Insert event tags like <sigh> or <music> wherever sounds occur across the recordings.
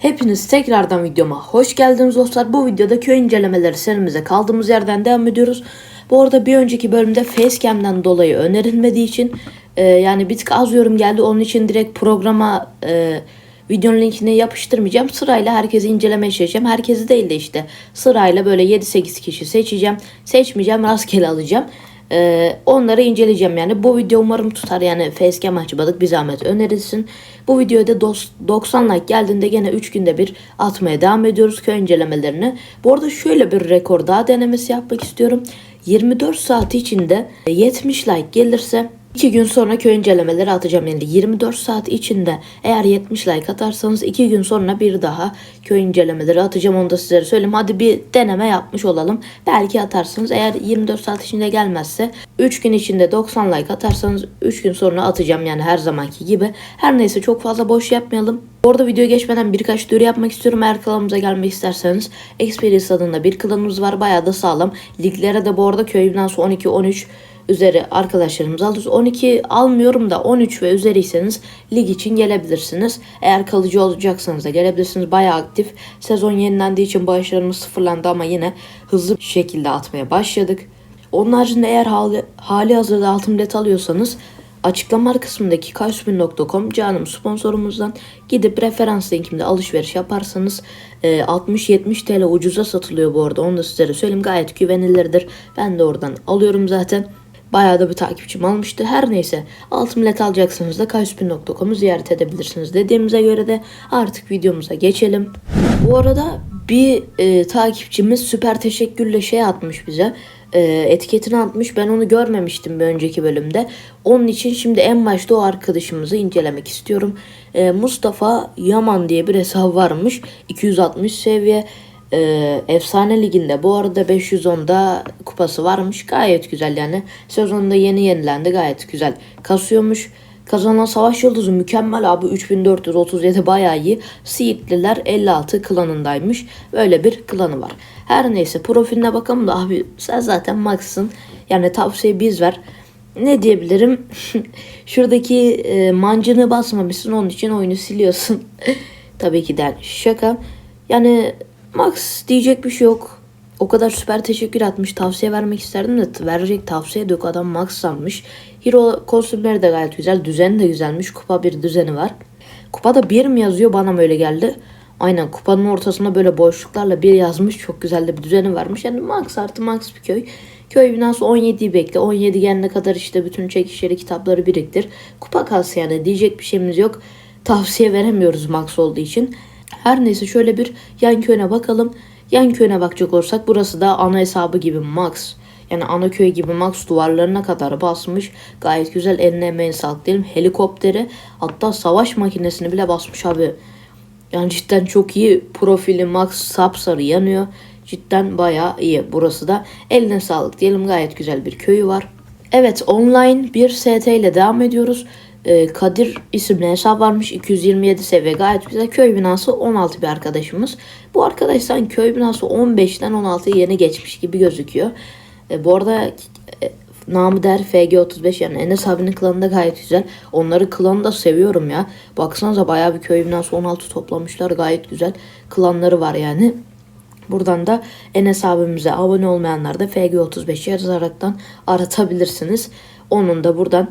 Hepiniz tekrardan videoma hoş geldiniz dostlar. Bu videoda köy incelemeleri serimize kaldığımız yerden devam ediyoruz. Bu arada bir önceki bölümde Facecam'den dolayı önerilmediği için e, yani bir tık az yorum geldi. Onun için direkt programa e, videonun linkini yapıştırmayacağım. Sırayla herkesi incelemeye çalışacağım. Herkesi değil de işte sırayla böyle 7-8 kişi seçeceğim. Seçmeyeceğim rastgele alacağım. Ee, onları inceleyeceğim yani. Bu video umarım tutar yani facecam açmadık bir zahmet önerilsin. Bu videoda dos- 90 like geldiğinde gene 3 günde bir atmaya devam ediyoruz köy incelemelerini. Bu arada şöyle bir rekor daha denemesi yapmak istiyorum. 24 saat içinde 70 like gelirse 2 gün sonra köy incelemeleri atacağım. Yani 24 saat içinde eğer 70 like atarsanız 2 gün sonra bir daha köy incelemeleri atacağım. Onu da sizlere söyleyeyim. Hadi bir deneme yapmış olalım. Belki atarsınız. Eğer 24 saat içinde gelmezse 3 gün içinde 90 like atarsanız 3 gün sonra atacağım. Yani her zamanki gibi. Her neyse çok fazla boş yapmayalım. Orada video geçmeden birkaç duyuru yapmak istiyorum. Eğer kanalımıza gelmek isterseniz Experience adında bir klanımız var. Bayağı da sağlam. Liglere de bu arada köy binası 12-13 üzeri arkadaşlarımız alıyoruz. 12 almıyorum da 13 ve üzeriyseniz lig için gelebilirsiniz. Eğer kalıcı olacaksanız da gelebilirsiniz. Bayağı aktif. Sezon yenilendiği için bağışlarımız sıfırlandı ama yine hızlı bir şekilde atmaya başladık. Onun haricinde eğer hali, hali hazırda altın bilet alıyorsanız açıklama kısmındaki kaysubin.com canım sponsorumuzdan gidip referans linkimde alışveriş yaparsanız e, 60-70 TL ucuza satılıyor bu arada onu da sizlere söyleyeyim gayet güvenilirdir. Ben de oradan alıyorum zaten. Bayağı da bir takipçim almıştı. Her neyse altın bilet alacaksanız da kayspin.com'u ziyaret edebilirsiniz. Dediğimize göre de artık videomuza geçelim. Bu arada bir e, takipçimiz süper teşekkürle şey atmış bize. E, etiketini atmış. Ben onu görmemiştim bir önceki bölümde. Onun için şimdi en başta o arkadaşımızı incelemek istiyorum. E, Mustafa Yaman diye bir hesabı varmış. 260 seviye. Ee, Efsane Ligi'nde bu arada 510'da kupası varmış. Gayet güzel yani. Sezonda yeni yenilendi. Gayet güzel kasıyormuş. Kazanan Savaş Yıldızı mükemmel abi. 3437 bayağı iyi. Siirtliler 56 klanındaymış. Böyle bir klanı var. Her neyse profiline bakalım da abi sen zaten Max'sın. Yani tavsiye biz ver. Ne diyebilirim? <laughs> Şuradaki e, mancını basmamışsın onun için oyunu siliyorsun. <laughs> Tabii ki de şaka. Yani Max diyecek bir şey yok. O kadar süper teşekkür atmış. Tavsiye vermek isterdim de verecek tavsiye de yok. Adam Max sanmış. Hero kostümleri de gayet güzel. Düzeni de güzelmiş. Kupa bir düzeni var. Kupada bir mi yazıyor bana mı öyle geldi. Aynen kupanın ortasında böyle boşluklarla bir yazmış. Çok güzel de bir düzeni varmış. Yani Max artı Max bir köy. Köy binası 17'yi bekle. 17 gelene kadar işte bütün çekişleri kitapları biriktir. Kupa kas yani diyecek bir şeyimiz yok. Tavsiye veremiyoruz Max olduğu için. Her neyse şöyle bir yan köyüne bakalım. Yan köyüne bakacak olursak burası da ana hesabı gibi Max. Yani ana köy gibi Max duvarlarına kadar basmış. Gayet güzel eline emeğine sağlık diyelim. Helikopteri hatta savaş makinesini bile basmış abi. Yani cidden çok iyi. Profili Max sapsarı yanıyor. Cidden bayağı iyi. Burası da eline sağlık diyelim. Gayet güzel bir köyü var. Evet online bir ST ile devam ediyoruz. Ee, Kadir isimli hesap varmış. 227 seviye gayet güzel. Köy binası 16 bir arkadaşımız. Bu arkadaş sanki köy binası 15'ten 16'ya yeni geçmiş gibi gözüküyor. Ee, bu arada e, namı der FG35 yani Enes abinin klanı da gayet güzel. Onları klanı da seviyorum ya. Baksanıza bayağı bir köy binası 16 toplamışlar. Gayet güzel klanları var yani. Buradan da Enes abimize abone olmayanlar da FG35 yazaraktan aratabilirsiniz. Onun da buradan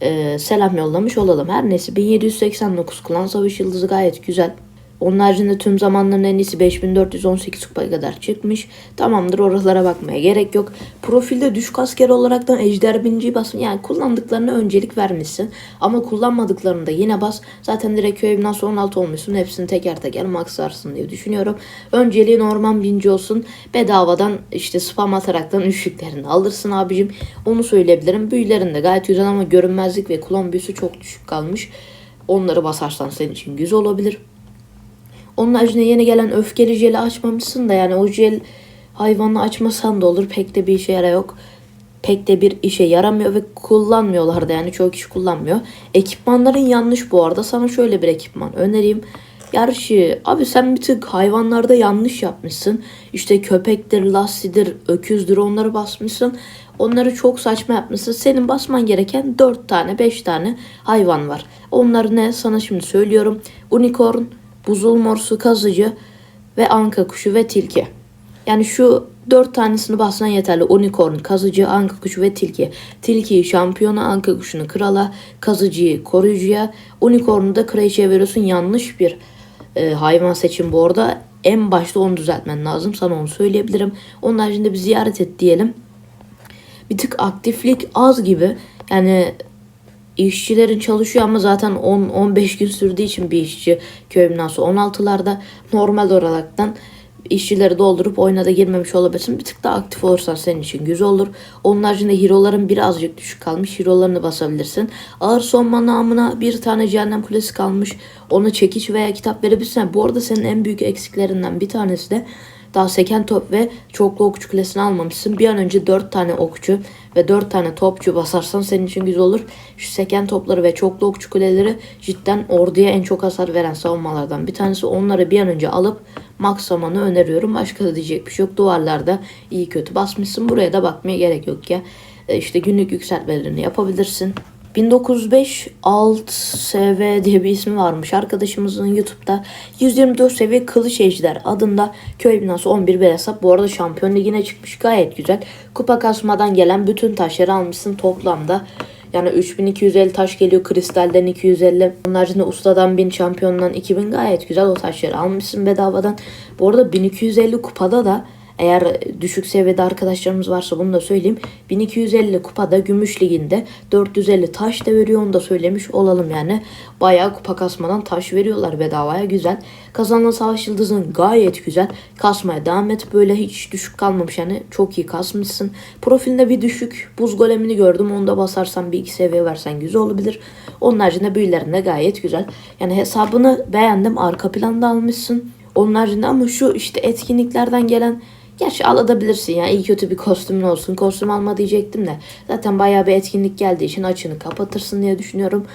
e, selam yollamış olalım. Her neyse 1789 klan savaş yıldızı gayet güzel. Onun haricinde tüm zamanların en iyisi 5418 kupaya kadar çıkmış. Tamamdır oralara bakmaya gerek yok. Profilde düşük asker olaraktan ejder binciyi basın. Yani kullandıklarına öncelik vermişsin. Ama kullanmadıklarını da yine bas. Zaten direkt köy nasıl 16 olmuşsun. Hepsini teker teker maksarsın diye düşünüyorum. Önceliği normal binci olsun. Bedavadan işte spam ataraktan üçlüklerini alırsın abicim. Onu söyleyebilirim. Büyülerin de gayet güzel ama görünmezlik ve kulon büyüsü çok düşük kalmış. Onları basarsan senin için güzel olabilir. Onun haricinde yeni gelen öfkeli jeli açmamışsın da yani o jel hayvanı açmasan da olur. Pek de bir işe yara yok. Pek de bir işe yaramıyor ve kullanmıyorlar da yani çoğu kişi kullanmıyor. Ekipmanların yanlış bu arada. Sana şöyle bir ekipman önereyim. Gerçi abi sen bir tık hayvanlarda yanlış yapmışsın. İşte köpektir, lastidir, öküzdür onları basmışsın. Onları çok saçma yapmışsın. Senin basman gereken 4 tane 5 tane hayvan var. Onlar ne? Sana şimdi söylüyorum. Unicorn, buzul morsu, kazıcı ve anka kuşu ve tilki. Yani şu dört tanesini basman yeterli. Unicorn, kazıcı, anka kuşu ve tilki. Tilkiyi şampiyona, anka kuşunu krala, kazıcıyı koruyucuya, unicorn'u da kraliçeye veriyorsun. Yanlış bir e, hayvan seçim bu arada. En başta onu düzeltmen lazım. Sana onu söyleyebilirim. Onun haricinde bir ziyaret et diyelim. Bir tık aktiflik az gibi. Yani işçilerin çalışıyor ama zaten 10-15 gün sürdüğü için bir işçi köy binası 16'larda normal olaraktan işçileri doldurup oyuna da girmemiş olabilirsin. Bir tık daha aktif olursan senin için güzel olur. Onun haricinde hero'ların birazcık düşük kalmış. Hero'larını basabilirsin. Ağır sonma namına bir tane cehennem kulesi kalmış. Ona çekiç veya kitap verebilirsin. Bu arada senin en büyük eksiklerinden bir tanesi de daha seken top ve çoklu okçu kulesini almamışsın. Bir an önce 4 tane okçu ve 4 tane topçu basarsan senin için güzel olur. Şu seken topları ve çoklu okçu kuleleri cidden orduya en çok hasar veren savunmalardan bir tanesi. Onları bir an önce alıp maksamanı öneriyorum. Başka da diyecek bir şey yok. Duvarlarda iyi kötü basmışsın. Buraya da bakmaya gerek yok ya. E, İşte günlük yükseltmelerini yapabilirsin. 1905 Alt SV diye bir ismi varmış. Arkadaşımızın YouTube'da 124 seviye Kılıç Ejder adında köy binası 11 bir hesap. Bu arada Şampiyon Ligi'ne çıkmış gayet güzel. Kupa kasmadan gelen bütün taşları almışsın toplamda. Yani 3250 taş geliyor. Kristalden 250. Onun haricinde ustadan 1000 şampiyondan 2000 gayet güzel o taşları almışsın bedavadan. Bu arada 1250 kupada da eğer düşük seviyede arkadaşlarımız varsa bunu da söyleyeyim. 1250 kupada Gümüş Ligi'nde 450 taş da veriyor onu da söylemiş olalım yani. Bayağı kupa kasmadan taş veriyorlar bedavaya güzel. Kazanılan savaş yıldızın gayet güzel. Kasmaya devam et böyle hiç düşük kalmamış yani çok iyi kasmışsın. Profilinde bir düşük buz golemini gördüm onu da basarsan bir iki seviye versen güzel olabilir. Onun haricinde büyülerinde gayet güzel. Yani hesabını beğendim arka planda almışsın. Onun haricinde ama şu işte etkinliklerden gelen Gerçi alabilirsin ya iyi kötü bir kostümün olsun. Kostüm alma diyecektim de. Zaten bayağı bir etkinlik geldiği için açını kapatırsın diye düşünüyorum.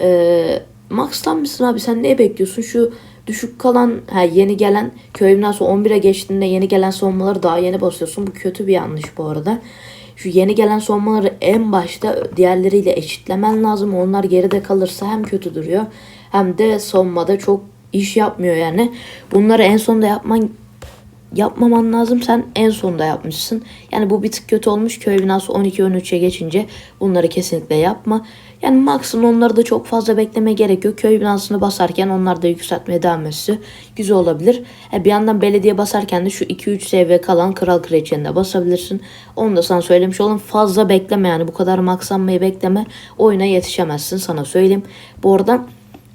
Ee, Max'tan mısın abi sen ne bekliyorsun? Şu düşük kalan ha, yeni gelen köy nasıl 11'e geçtiğinde yeni gelen savunmaları daha yeni basıyorsun. Bu kötü bir yanlış bu arada. Şu yeni gelen savunmaları en başta diğerleriyle eşitlemen lazım. Onlar geride kalırsa hem kötü duruyor hem de savunmada çok iş yapmıyor yani. Bunları en sonda yapman yapmaman lazım. Sen en sonda yapmışsın. Yani bu bir tık kötü olmuş. Köy binası 12-13'e geçince bunları kesinlikle yapma. Yani maksimum onları da çok fazla bekleme gerek yok. Köy binasını basarken onlar da yükseltmeye devam etse güzel olabilir. E bir yandan belediye basarken de şu 2-3 seviye kalan kral kraliçeni de basabilirsin. Onu da sana söylemiş olalım. Fazla bekleme yani bu kadar maksanmayı bekleme. Oyuna yetişemezsin sana söyleyeyim. Bu arada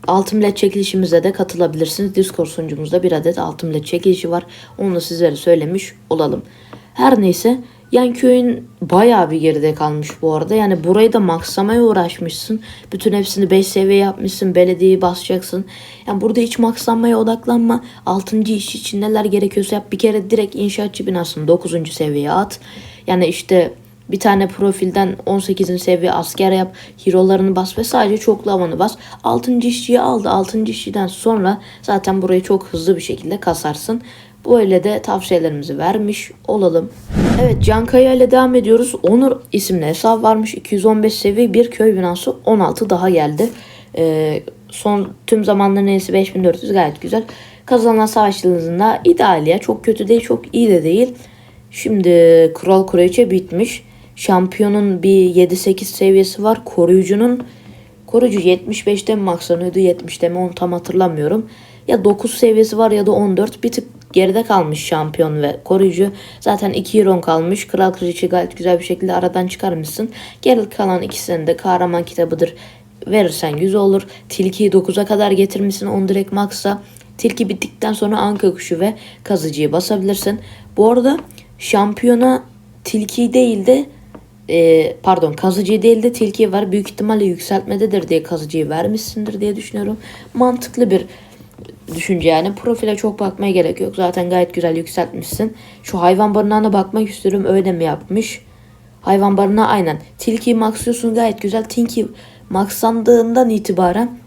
Altın led çekilişimize de katılabilirsiniz. Discord sunucumuzda bir adet altın led çekilişi var. Onu da sizlere söylemiş olalım. Her neyse yan köyün bayağı bir geride kalmış bu arada. Yani burayı da maksamaya uğraşmışsın. Bütün hepsini 5 seviye yapmışsın. Belediyeyi basacaksın. Yani burada hiç maksamaya odaklanma. 6. iş için neler gerekiyorsa yap. Bir kere direkt inşaatçı binasını 9. seviyeye at. Yani işte bir tane profilden 18. seviye asker yap. Hero'larını bas ve sadece çoklu havanı bas. 6. işçiyi aldı. 6. işçiden sonra zaten burayı çok hızlı bir şekilde kasarsın. Böyle de tavsiyelerimizi vermiş olalım. Evet Cankaya ile devam ediyoruz. Onur isimli hesap varmış. 215 seviye bir köy binası 16 daha geldi. Ee, son tüm zamanların iyisi 5400 gayet güzel. Kazanan savaş yıldızında ideal ya. Çok kötü değil çok iyi de değil. Şimdi Kral Kraliçe bitmiş. Şampiyonun bir 7-8 seviyesi var. Koruyucunun koruyucu 75'te mi maksanıyordu 70'te mi onu tam hatırlamıyorum. Ya 9 seviyesi var ya da 14 bir tık geride kalmış şampiyon ve koruyucu. Zaten 2 Euron kalmış. Kral Kraliçe gayet güzel bir şekilde aradan çıkarmışsın. Geri kalan ikisini de kahraman kitabıdır verirsen güzel olur. Tilkiyi 9'a kadar getirmişsin onu direkt max'a. Tilki bittikten sonra anka kuşu ve kazıcıyı basabilirsin. Bu arada şampiyona tilki değil de e, pardon kazıcı değil de tilki var. Büyük ihtimalle yükseltmededir diye kazıcıyı vermişsindir diye düşünüyorum. Mantıklı bir düşünce yani. Profile çok bakmaya gerek yok. Zaten gayet güzel yükseltmişsin. Şu hayvan barınağına bakmak istiyorum. Öyle mi yapmış? Hayvan barınağı aynen. Tilkiyi maxlıyorsun gayet güzel. Tinky maxlandığından itibaren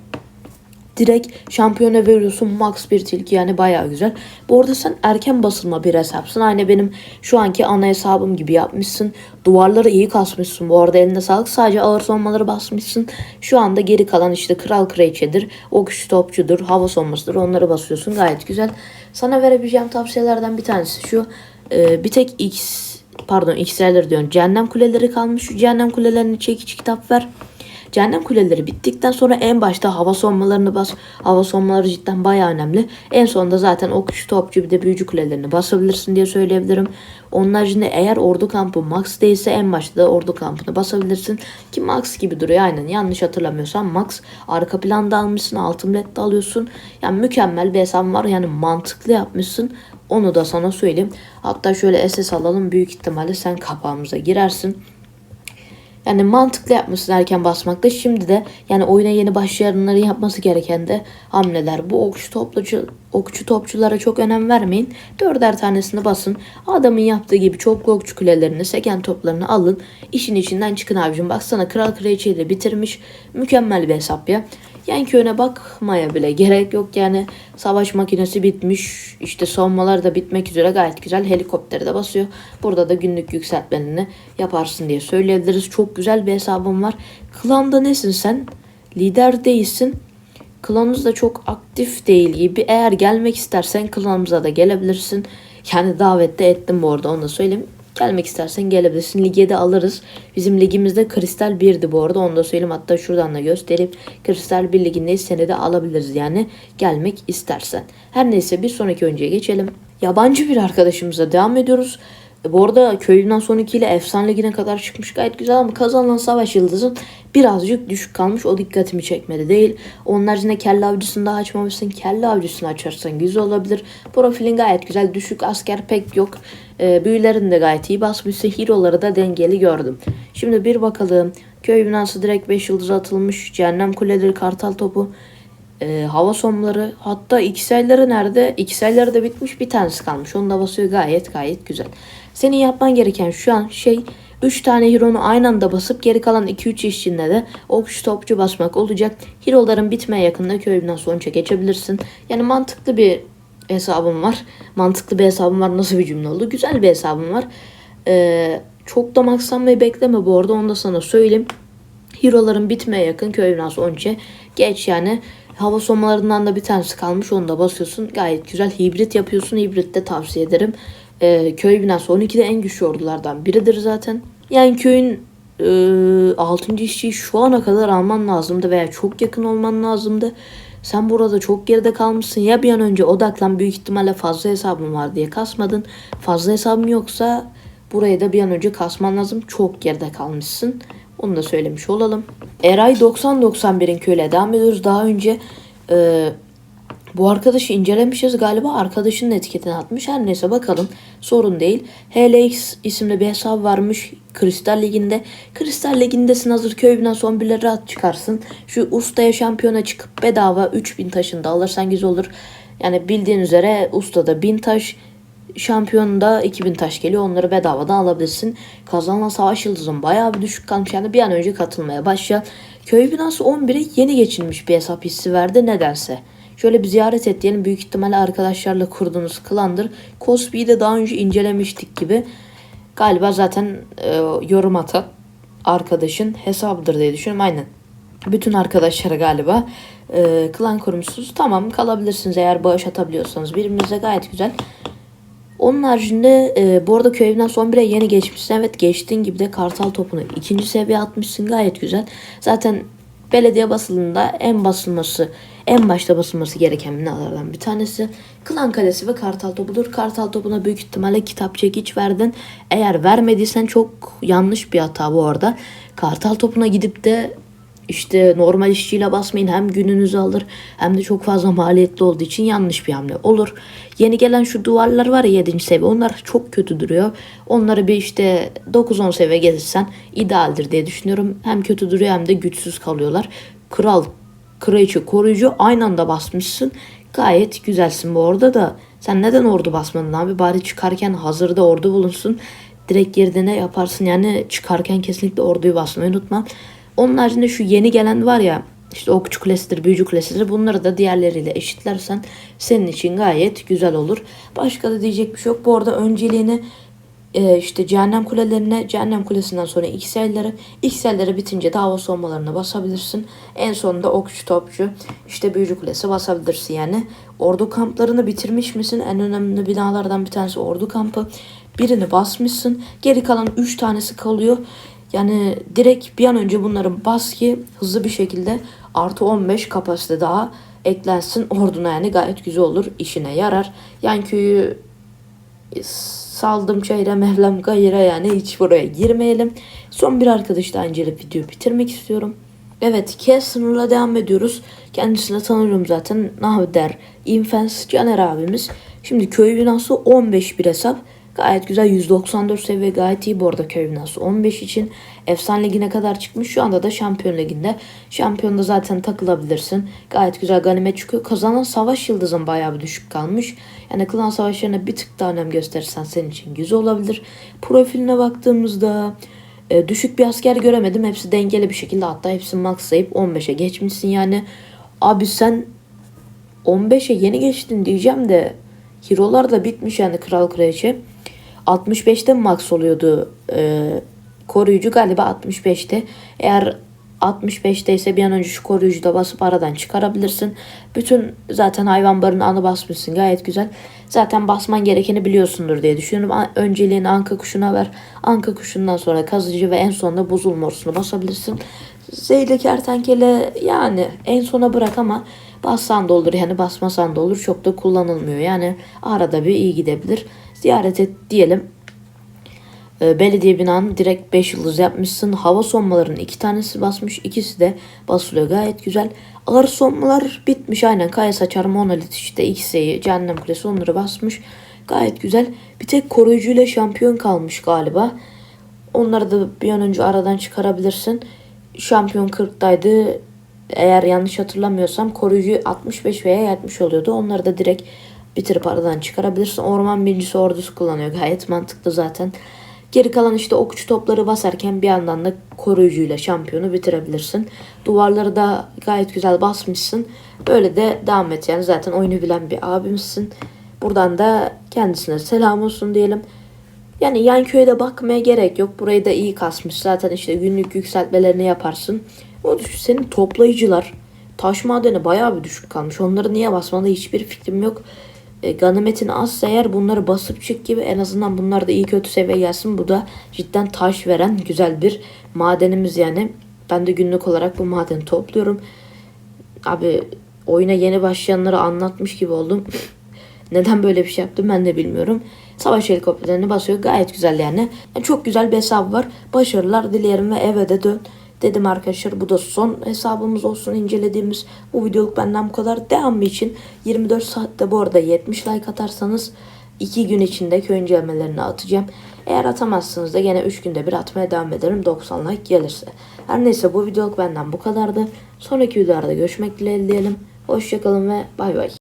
direkt şampiyona veriyorsun max bir tilki yani bayağı güzel. Bu arada sen erken basılma bir hesapsın. Aynı benim şu anki ana hesabım gibi yapmışsın. Duvarları iyi kasmışsın. Bu arada elinde sağlık. Sadece ağır savunmaları basmışsın. Şu anda geri kalan işte kral kraliçedir. Okçu topçudur. Hava savunmasıdır. Onları basıyorsun. Gayet güzel. Sana verebileceğim tavsiyelerden bir tanesi şu. Ee, bir tek X pardon X'ler diyorum. Cehennem kuleleri kalmış. Cehennem kulelerini çekiç kitap ver. Cehennem kuleleri bittikten sonra en başta hava sonmalarını bas. Hava sonmaları cidden bayağı önemli. En sonunda zaten okçu topçu bir de büyücü kulelerini basabilirsin diye söyleyebilirim. Onun haricinde eğer ordu kampı max değilse en başta da ordu kampını basabilirsin. Ki max gibi duruyor aynen yanlış hatırlamıyorsam max. Arka planda almışsın altın de alıyorsun. Yani mükemmel bir hesabın var yani mantıklı yapmışsın. Onu da sana söyleyeyim. Hatta şöyle SS alalım büyük ihtimalle sen kapağımıza girersin. Yani mantıklı yapmışsın erken basmakta. Şimdi de yani oyuna yeni başlayanların yapması gereken de hamleler. Bu okçu toplucu okçu topçulara çok önem vermeyin. Dörder tanesini basın. Adamın yaptığı gibi çok okçu kulelerini, seken toplarını alın. İşin içinden çıkın abicim. Baksana kral kraliçeyi de bitirmiş. Mükemmel bir hesap ya. Yan köyüne bakmaya bile gerek yok yani. Savaş makinesi bitmiş. İşte savunmalar da bitmek üzere gayet güzel. Helikopteri de basıyor. Burada da günlük yükseltmelerini yaparsın diye söyleyebiliriz. Çok güzel bir hesabım var. Klanda nesin sen? Lider değilsin. Klanımız da çok aktif değil gibi. Eğer gelmek istersen klanımıza da gelebilirsin. Yani davette ettim bu arada onu da söyleyeyim. Gelmek istersen gelebilirsin. Lige de alırız. Bizim ligimizde Kristal 1'di bu arada. Onu da söyleyeyim. Hatta şuradan da göstereyim. Kristal 1 ligindeyiz. Seni de alabiliriz yani. Gelmek istersen. Her neyse bir sonraki oyuncuya geçelim. Yabancı bir arkadaşımıza devam ediyoruz. E, Bu arada köyünden son ile efsane ligine kadar çıkmış gayet güzel ama kazanılan savaş yıldızın birazcık düşük kalmış. O dikkatimi çekmedi değil. Onun haricinde kelle avcısını daha açmamışsın. Kelle avcısını açarsan güzel olabilir. Profilin gayet güzel. Düşük asker pek yok. E, büyülerini de gayet iyi basmışsın. Hero'ları da dengeli gördüm. Şimdi bir bakalım. Köy binası direkt 5 yıldız atılmış. Cehennem kuleleri kartal topu. E, hava somları hatta XL'leri nerede? XL'leri de bitmiş bir tanesi kalmış. Onu da basıyor gayet gayet güzel. Senin yapman gereken şu an şey 3 tane hero'nu aynı anda basıp geri kalan 2-3 işçinde de okçu topçu basmak olacak. Hero'ların bitmeye yakında köyünden sonuca geçebilirsin. Yani mantıklı bir hesabım var. Mantıklı bir hesabım var. Nasıl bir cümle oldu? Güzel bir hesabım var. Ee, çok da makslanmayı bekleme bu arada. Onu da sana söyleyeyim. Hero'ların bitmeye yakın köy binası 13'e geç yani. Hava somalarından da bir tanesi kalmış onu da basıyorsun. Gayet güzel hibrit yapıyorsun. Hibrit de tavsiye ederim. Ee, köy binası 12'de en güçlü ordulardan biridir zaten. Yani köyün e, 6. işçiyi şu ana kadar alman lazımdı veya çok yakın olman lazımdı. Sen burada çok geride kalmışsın. Ya bir an önce odaklan büyük ihtimalle fazla hesabın var diye kasmadın. Fazla hesabın yoksa burayı da bir an önce kasman lazım. Çok geride kalmışsın. Onu da söylemiş olalım. Eray 90-91'in köyle devam ediyoruz. Daha önce e, bu arkadaşı incelemişiz galiba arkadaşının etiketini atmış. Her neyse bakalım sorun değil. HLX isimli bir hesap varmış Kristal Ligi'nde. Kristal Ligi'ndesin hazır köyünden son bir rahat çıkarsın. Şu ustaya şampiyona çıkıp bedava 3000 taşını da alırsan güzel olur. Yani bildiğin üzere ustada 1000 taş şampiyonda 2000 taş geliyor. Onları bedavadan alabilirsin. Kazanılan savaş yıldızın bayağı bir düşük kalmış. Yani bir an önce katılmaya başla. Köy binası 11'e yeni geçilmiş bir hesap hissi verdi nedense. Şöyle bir ziyaret et diyelim. Büyük ihtimalle arkadaşlarla kurduğunuz klandır. Cosby'yi de daha önce incelemiştik gibi. Galiba zaten e, yorum atan arkadaşın hesabıdır diye düşünüyorum. Aynen. Bütün arkadaşları galiba e, klan kurmuşsunuz. Tamam kalabilirsiniz eğer bağış atabiliyorsanız. Birbirinize gayet güzel. Onun haricinde e, bu arada köy evinden son bire yeni geçmişsin. Evet geçtiğin gibi de kartal topunu ikinci seviye atmışsın gayet güzel. Zaten belediye basılında en basılması, en başta basılması gereken binalardan bir tanesi. Klan Kalesi ve Kartal Topu'dur. Kartal Topu'na büyük ihtimalle kitap çekiç verdin. Eğer vermediysen çok yanlış bir hata bu arada. Kartal Topu'na gidip de işte normal işçiyle basmayın hem gününüzü alır hem de çok fazla maliyetli olduğu için yanlış bir hamle olur. Yeni gelen şu duvarlar var ya 7. seviye onlar çok kötü duruyor. Onları bir işte 9-10 seviye gezirsen idealdir diye düşünüyorum. Hem kötü duruyor hem de güçsüz kalıyorlar. Kral, kraliçe, koruyucu aynı anda basmışsın. Gayet güzelsin bu arada da. Sen neden ordu basmadın abi? Bari çıkarken hazırda ordu bulunsun. Direkt yerine yaparsın yani çıkarken kesinlikle orduyu basmayı unutma. Onun haricinde şu yeni gelen var ya işte okçu kulesidir, büyücü kulesidir. Bunları da diğerleriyle eşitlersen senin için gayet güzel olur. Başka da diyecek bir şey yok. Bu arada önceliğini e, işte cehennem kulelerine, cehennem kulesinden sonra XL'lere, XL'lere bitince de hava soğumalarına basabilirsin. En sonunda okçu topçu, işte büyücü kulesi basabilirsin yani. Ordu kamplarını bitirmiş misin? En önemli binalardan bir tanesi ordu kampı. Birini basmışsın. Geri kalan 3 tanesi kalıyor. Yani direkt bir an önce bunları bas ki hızlı bir şekilde artı 15 kapasite daha eklensin orduna yani gayet güzel olur işine yarar. Yan köyü saldım çayra mevlam gayra yani hiç buraya girmeyelim. Son bir arkadaş daha inceleyip videoyu bitirmek istiyorum. Evet K devam ediyoruz. Kendisini tanıyorum zaten. Nahder, Infens, Caner abimiz. Şimdi köy binası 15 bir hesap. Gayet güzel 194 seviye gayet iyi bu arada köy binası 15 için. Efsane ligine kadar çıkmış. Şu anda da şampiyon liginde. Şampiyonda zaten takılabilirsin. Gayet güzel ganimet çıkıyor. Kazanan savaş yıldızın bayağı bir düşük kalmış. Yani klan savaşlarına bir tık daha önem gösterirsen senin için güzel olabilir. Profiline baktığımızda e, düşük bir asker göremedim. Hepsi dengeli bir şekilde hatta hepsini maxlayıp 15'e geçmişsin yani. Abi sen 15'e yeni geçtin diyeceğim de Hero'lar da bitmiş yani Kral Kraliçe. 65'te mi max oluyordu e, koruyucu galiba 65'te. Eğer 65'te ise bir an önce şu koruyucu da basıp aradan çıkarabilirsin. Bütün zaten hayvan barını anı basmışsın gayet güzel. Zaten basman gerekeni biliyorsundur diye düşünüyorum. Önceliğini anka kuşuna ver. Anka kuşundan sonra kazıcı ve en sonunda buzul morsunu basabilirsin. Zeyli kertenkele yani en sona bırak ama bassan da olur yani basmasan da olur. Çok da kullanılmıyor yani arada bir iyi gidebilir. Ziyaret et diyelim. E, belediye binanın direkt 5 yıldız yapmışsın. Hava sonmalarının iki tanesi basmış. ikisi de basılıyor gayet güzel. Ağır sonmalar bitmiş aynen. Kaya saçar monolit işte X'e'yi cehennem kulesi onları basmış. Gayet güzel. Bir tek koruyucuyla şampiyon kalmış galiba. Onları da bir an önce aradan çıkarabilirsin. Şampiyon 40'taydı. Eğer yanlış hatırlamıyorsam koruyucu 65 veya 70 oluyordu. Onları da direkt bitirip aradan çıkarabilirsin. Orman birincisi ordusu kullanıyor. Gayet mantıklı zaten. Geri kalan işte okçu topları basarken bir yandan da koruyucuyla şampiyonu bitirebilirsin. Duvarları da gayet güzel basmışsın. Böyle de devam et yani zaten oyunu bilen bir abimsin. Buradan da kendisine selam olsun diyelim. Yani yan köye bakmaya gerek yok. Burayı da iyi kasmış. Zaten işte günlük yükseltmelerini yaparsın. O senin toplayıcılar taş madeni bayağı bir düşük kalmış. Onları niye basmadı hiçbir fikrim yok. E, ganimetin azsa eğer bunları basıp çık gibi en azından bunlar da iyi kötü seviye gelsin. Bu da cidden taş veren güzel bir madenimiz yani. Ben de günlük olarak bu madeni topluyorum. Abi oyuna yeni başlayanlara anlatmış gibi oldum. <laughs> Neden böyle bir şey yaptım ben de bilmiyorum. Savaş helikopterlerini basıyor. Gayet güzel yani. Yani Çok güzel bir hesap var. Başarılar dilerim ve eve de dön. Dedim arkadaşlar bu da son hesabımız olsun incelediğimiz. Bu videoluk benden bu kadar. Devamı için 24 saatte bu arada 70 like atarsanız 2 gün içinde köy incelemelerini atacağım. Eğer atamazsınız da gene 3 günde bir atmaya devam ederim 90 like gelirse. Her neyse bu videoluk benden bu kadardı. Sonraki videolarda görüşmek dileğiyle diyelim. Hoşçakalın ve bay bay.